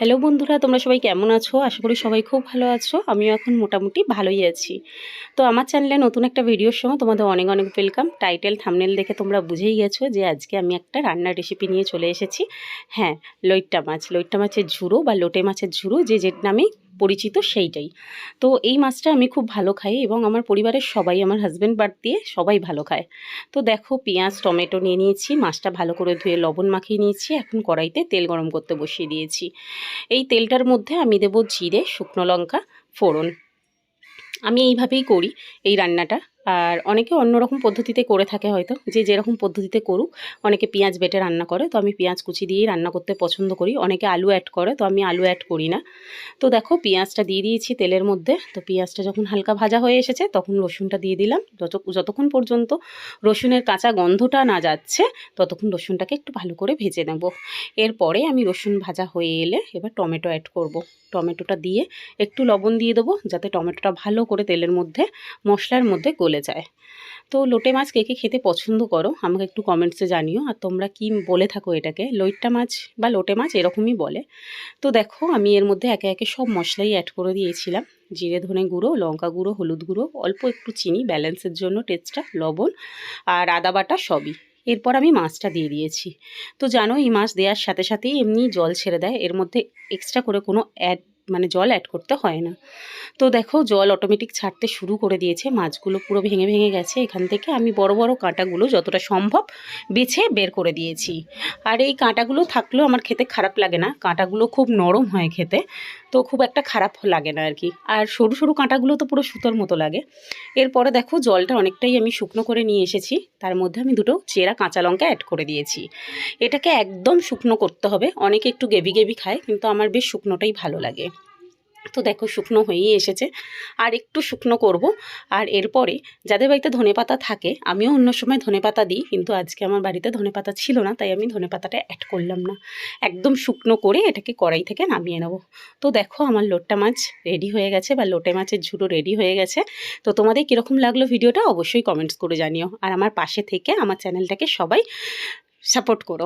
Hello বন্ধুরা, তোমরা সবাই কেমন আছো? আশা করি সবাই খুব ভালো আছো। আমিও এখন মোটামুটি ভালোই আছি। তো আমার চ্যানেলে নতুন একটা ভিডিওর সময় তোমাদের অনেক অনেক ওয়েলকাম টাইটেল থামনেল দেখে তোমরা বুঝেই গেছো যে আজকে আমি একটা রান্নার রেসিপি নিয়ে চলে এসেছি। হ্যাঁ লইট্টা মাছ। লইট্টা মাছের ঝুড়ো বা লোটে মাছের ঝুড়ো, যে যে নামেই পরিচিত সেইটাই। তো এই মাছটা আমি খুব ভালো খাই এবং আমার পরিবারের সবাই, আমার হাজব্যান্ড বাদ দিয়ে সবাই ভালো খায়। তো দেখো পেঁয়াজ, টমেটো নিয়ে নিয়েছি, মাছটা ভালো করে ধুয়ে লবণ মাখিয়ে নিয়েছি, এখন কড়াইতে তেল গরম করতে বসিয়ে দিয়েছি। এই তেলটার মধ্যে আমি দেব জিরে, শুকনো লঙ্কা, ফোড়ন। আমি এইভাবেই করি এই রান্নাটা। আর অনেকে অন্যরকম পদ্ধতিতে করে থাকে হয়তো, যে যেরকম পদ্ধতিতে করুক। অনেকে পেঁয়াজ বেটে রান্না করে, তো আমি পেঁয়াজ কুচি দিয়েই রান্না করতে পছন্দ করি। অনেকে আলু অ্যাড করে, তো আমি আলু অ্যাড করি না। তো দেখো, পেঁয়াজটা দিয়ে দিয়েছি তেলের মধ্যে। তো পেঁয়াজটা যখন হালকা ভাজা হয়ে এসেছে, তখন রসুনটা দিয়ে দিলাম। যত, যতক্ষণ পর্যন্ত রসুনের কাঁচা গন্ধটা না যাচ্ছে, ততক্ষণ রসুনটাকে একটু ভালো করে ভেজে নেব। এরপরে আমি রসুন ভাজা হয়ে এলে এবার টমেটো অ্যাড করব। টমেটোটা দিয়ে একটু লবণ দিয়ে দেবো, যাতে টমেটোটা ভালো করে তেলের মধ্যে, মশলার মধ্যে গলে যায়। তো লোটে মাছ কে কে খেতে পছন্দ করো, আমাকে একটু কমেন্টসে জানিও। আর তোমরা কি বলে থাকো এটাকে? লইট্টা মাছ বা লোটে মাছ এরকমই বলে। তো দেখো, আমি এর মধ্যে একে একে সব মশলাই অ্যাড করে দিয়েছিলাম। জিরে, ধনে গুঁড়ো, লঙ্কা গুঁড়ো, হলুদ গুঁড়ো, অল্প একটু চিনি ব্যালেন্সের জন্য টেস্টটা লবণ আর আদা বাটা সবই। এরপর আমি মাছটা দিয়ে দিয়েছি। তো জানো, এই মাছ দেওয়ার সাথে সাথেই এমনি জল ছেড়ে দেয়। এর মধ্যে এক্সট্রা করে কোনো অ্যাড মানে জল অ্যাড করতে হয় না। তো দেখো, জল অটোমেটিক ছাড়তে শুরু করে দিয়েছে। মাছগুলো পুরো ভেঙে ভেঙে গেছে। এখান থেকে আমি বড় বড় কাঁটাগুলো যতটা সম্ভব বেছে বের করে দিয়েছি। আর এই কাঁটাগুলো থাকলেও আমার খেতে খারাপ লাগে না। কাঁটাগুলো খুব নরম হয় খেতে, তো খুব একটা খারাপ লাগে না আর কি আর সরু সরু কাঁটাগুলো তো পুরো সুতোর মতো লাগে। এরপরে দেখো, জলটা অনেকটাই আমি শুকনো করে নিয়ে এসেছি। তার মধ্যে আমি দুটো চেরা কাঁচা লঙ্কা অ্যাড করে দিয়েছি। এটাকে একদম শুকনো করতে হবে। অনেকে একটু গেবি গেবি খায়, কিন্তু আমার বেশ শুকনোটাই ভালো লাগে। তো দেখো শুকনো হয়েই এসেছে। আর একটু শুকনো করব। আর এরপরে যাদের বাড়িতে ধনেপাতা থাকে, আমিও অন্য সময় ধনেপাতা দিই, কিন্তু আজকে আমার বাড়িতে ধনেপাতা ছিল না, তাই আমি ধনেপাতাটা অ্যাড করলাম না। একদম শুকনো করে এটাকে কড়াই থেকে নামিয়ে নেব। তো দেখো আমার লোটটা মাছ রেডি হয়ে গেছে বা লোটে মাছের ঝুড়ো রেডি হয়ে গেছে। তো তোমাদের কীরকম লাগল ভিডিওটা অবশ্যই কমেন্টস করে জানিও। আর আমার পাশে থেকে আমার চ্যানেলটাকে সবাই সাপোর্ট করো।